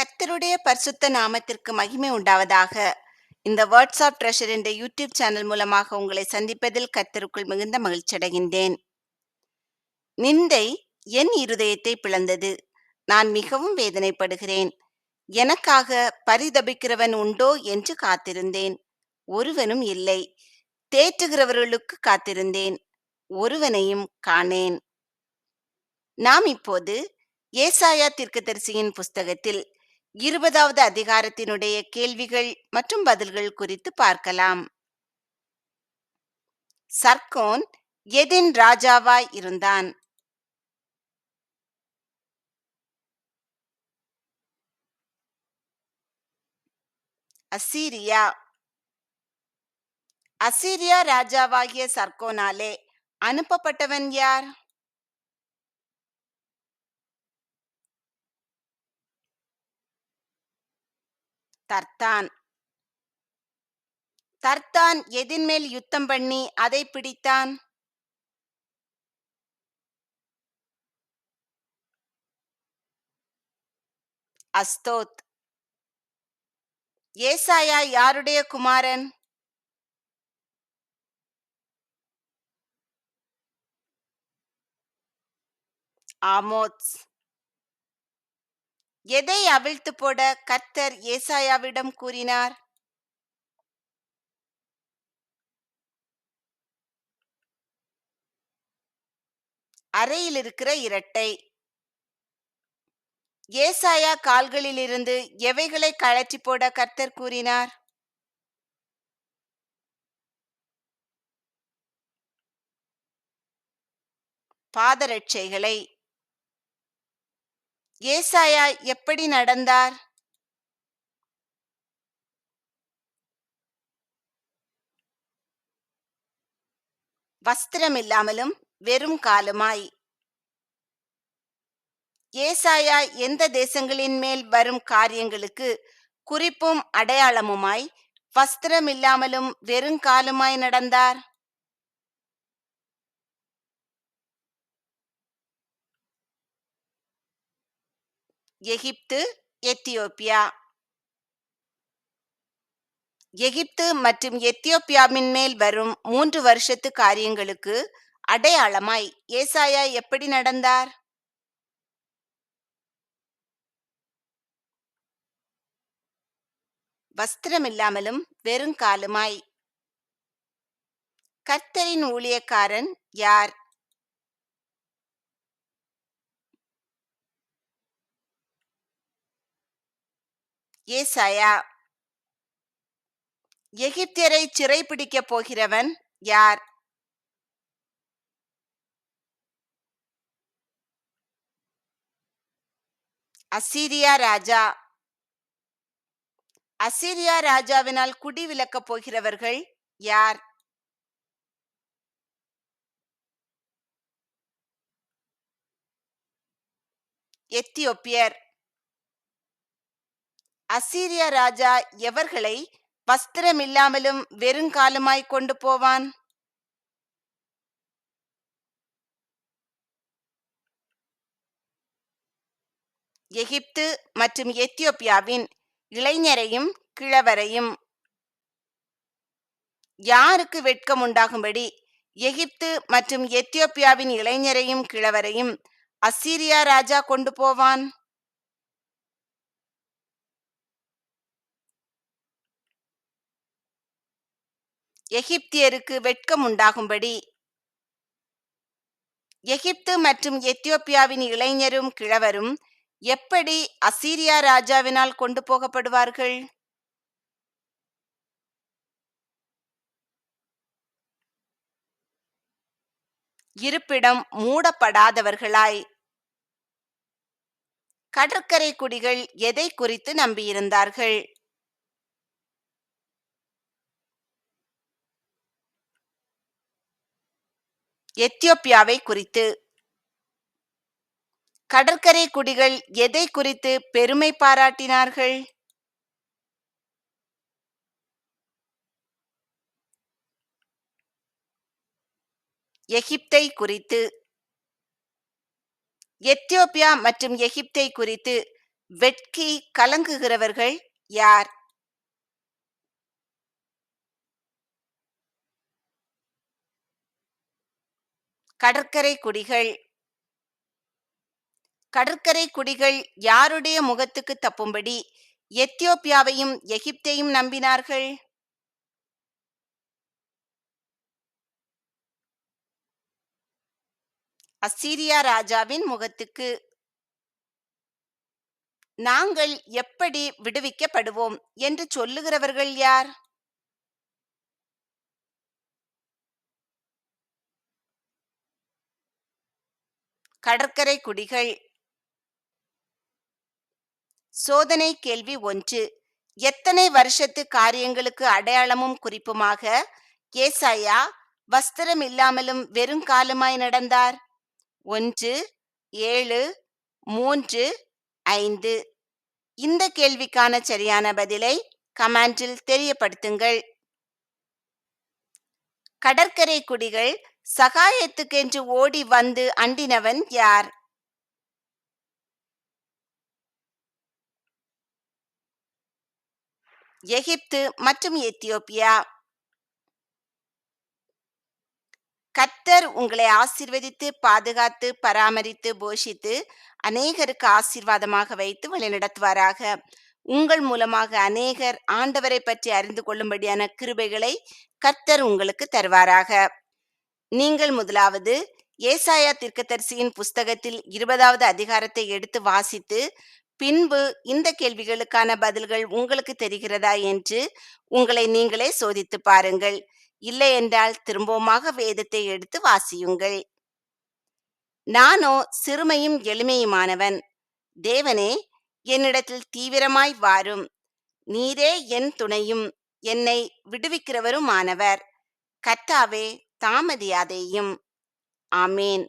கத்தருடைய பரிசுத்த நாமத்திற்கு மகிமை உண்டாவதாக. இந்த வேர்ட்ஸ் ஆஃப் ட்ரெஷர் என்ற யூடியூப் சேனல் மூலமாக உங்களை சந்திப்பதில் கத்தருக்குள் மிகுந்த மகிழ்ச்சி அடைகின்றேன். நிந்தை என் இருதயத்தை பிளந்தது. நான் மிகவும் வேதனைப்படுகிறேன். எனக்காக பரிதபிக்கிறவன் உண்டோ என்று காத்திருந்தேன். ஒருவனும் இல்லை. தேற்றுகிறவர்களுக்கு காத்திருந்தேன். ஒருவனையும் காணேன். நாம் இப்போது ஏசாயா தீர்க்கதரிசியின் புஸ்தகத்தில் இருபதாவது அதிகாரத்தினுடைய கேள்விகள் மற்றும் பதில்கள் குறித்து பார்க்கலாம். சர்கோன் எதின் ராஜாவாய் இருந்தான்? அசீரியா. அசீரியா ராஜாவாகிய சர்க்கோனாலே அனுப்பப்பட்டவன் யார்? தர்த்தான். தர்த்தான் எதின்மேல் யுத்தம் பண்ணி அதை பிடித்தான்? அஸ்தோத். ஏசாயா யாருடைய குமாரன்? ஆமோத்ஸ். எதை அவிழ்த்து போட கர்த்தர் ஏசாயாவிடம் கூறினார்? அறையில் இருக்கிற இரட்டை. ஏசாயா கால்களிலிருந்து எவைகளை கழற்றி போட கர்த்தர் கூறினார்? பாதரட்சைகளை ஏசாயா எப்படி நடந்தார்? வஸ்திரம் இல்லாமலும் வெறும் காலுமாய். ஏசாயா எந்த தேசங்களின் மேல் வரும் காரியங்களுக்கு குறிப்பும் அடையாளமுமாய் வஸ்திரம் இல்லாமலும் வெறுங்காலுமாய் நடந்தார்? எகிப்து எத்தியோப்பியா. எகிப்து மற்றும் எத்தியோப்பியாவின் மேல் வரும் மூன்று வருஷத்து காரியங்களுக்கு அடையாளமாய் ஏசாயா எப்படி நடந்தார்? வஸ்திரமில்லாமலும் வெறுங்காலுமாய். கர்த்தரின் ஊழியக்காரன் யார்? ஏசாயா? எகிப்தியரை சிறைப்பிடிக்கப் போகிறவன் யார்? அசீரியா ராஜா. அசீரியா ராஜாவினால் குடி விலக்கப் போகிறவர்கள் யார்? எத்தியோப்பியர். அசீரியா ராஜா எவர்களை வஸ்திரமில்லாமலும் வெறுங்காலுமாய் கொண்டு போவான்? எகிப்து மற்றும் எத்தியோப்பியாவின் இளைஞரையும் கிழவரையும் யாருக்கு வெட்கம் உண்டாகும்படி எகிப்து மற்றும் எத்தியோப்பியாவின் இளைஞரையும் கிழவரையும் அசீரியா ராஜா கொண்டு போவான்? எகிப்தியருக்கு வெட்கம் உண்டாகும்படி. எகிப்து மற்றும் எத்தியோப்பியாவின் இளைஞரும் கிழவரும் எப்படி அசீரியா ராஜாவினால் கொண்டு போகப்படுவார்கள்? இருப்பிடம் மூடப்படாதவர்களாய். கடற்கரை குடிகள் எதை குறித்து நம்பியிருந்தார்கள்? எத்தியோப்பியாவை குறித்து கடற்கரை குடிகள் எதை குறித்து பெருமை பாராட்டினார்கள்? எகிப்தை குறித்து எத்தியோப்பியா மற்றும் எகிப்தை குறித்து வெட்கி கலங்குகிறவர்கள் யார்? கடற்கரை குடிகள். கடற்கரை குடிகள் யாருடைய முகத்துக்கு தப்பும்படி எத்தியோப்பியாவையும் எகிப்தையும் நம்பினார்கள்? அசீரியா ராஜாவின் முகத்துக்கு. நாங்கள் எப்படி விடுவிக்கப்படுவோம் என்று சொல்லுகிறவர்கள் யார்? கடற்கரை குடிகள். சோதனை கேள்வி ஒன்று. எத்தனை வருஷத்து காரியங்களுக்கு அடையாளமும் குறிப்புமாக? ஏசாயா வஸ்திரம் இல்லாமலும் வெறுங்காலுமாய் நடந்தார். ஒன்று ஏழு மூன்று ஐந்து. இந்த கேள்விக்கான சரியான பதிலை கமெண்டில் தெரியப்படுத்துங்கள். கடற்கரை குடிகள் சகாயத்துக்கென்று ஓடி வந்து அண்டினவன் யார்? எகிப்து மற்றும் எத்தியோப்பியா. கர்த்தர் உங்களை ஆசிர்வதித்து பாதுகாத்து பராமரித்து போஷித்து அநேகருக்கு ஆசீர்வாதமாக வைத்து வழிநடத்துவாராக. உங்கள் மூலமாக அநேகர் ஆண்டவரை பற்றி அறிந்து கொள்ளும்படியான கிருபைகளை கர்த்தர் உங்களுக்கு தருவாராக. நீங்கள் முதலாவது ஏசாயா தீர்க்கதரிசியின் புஸ்தகத்தில் இருபதாவது அதிகாரத்தை எடுத்து வாசித்து பின்பு இந்த கேள்விகளுக்கான பதில்கள் உங்களுக்கு தெரிகிறதா என்று உங்களை நீங்களே சோதித்து பாருங்கள். இல்லை என்றால் திரும்பவுமாக வேதத்தை எடுத்து வாசியுங்கள். நானோ சிறுமையும் எளிமையுமானவன். தேவனே என்னிடத்தில் தீவிரமாய் வாரும். நீரே என் துணையும் என்னை விடுவிக்கிறவருமானவர். கர்த்தாவே தாமதியாதேயும். ஆமேன்.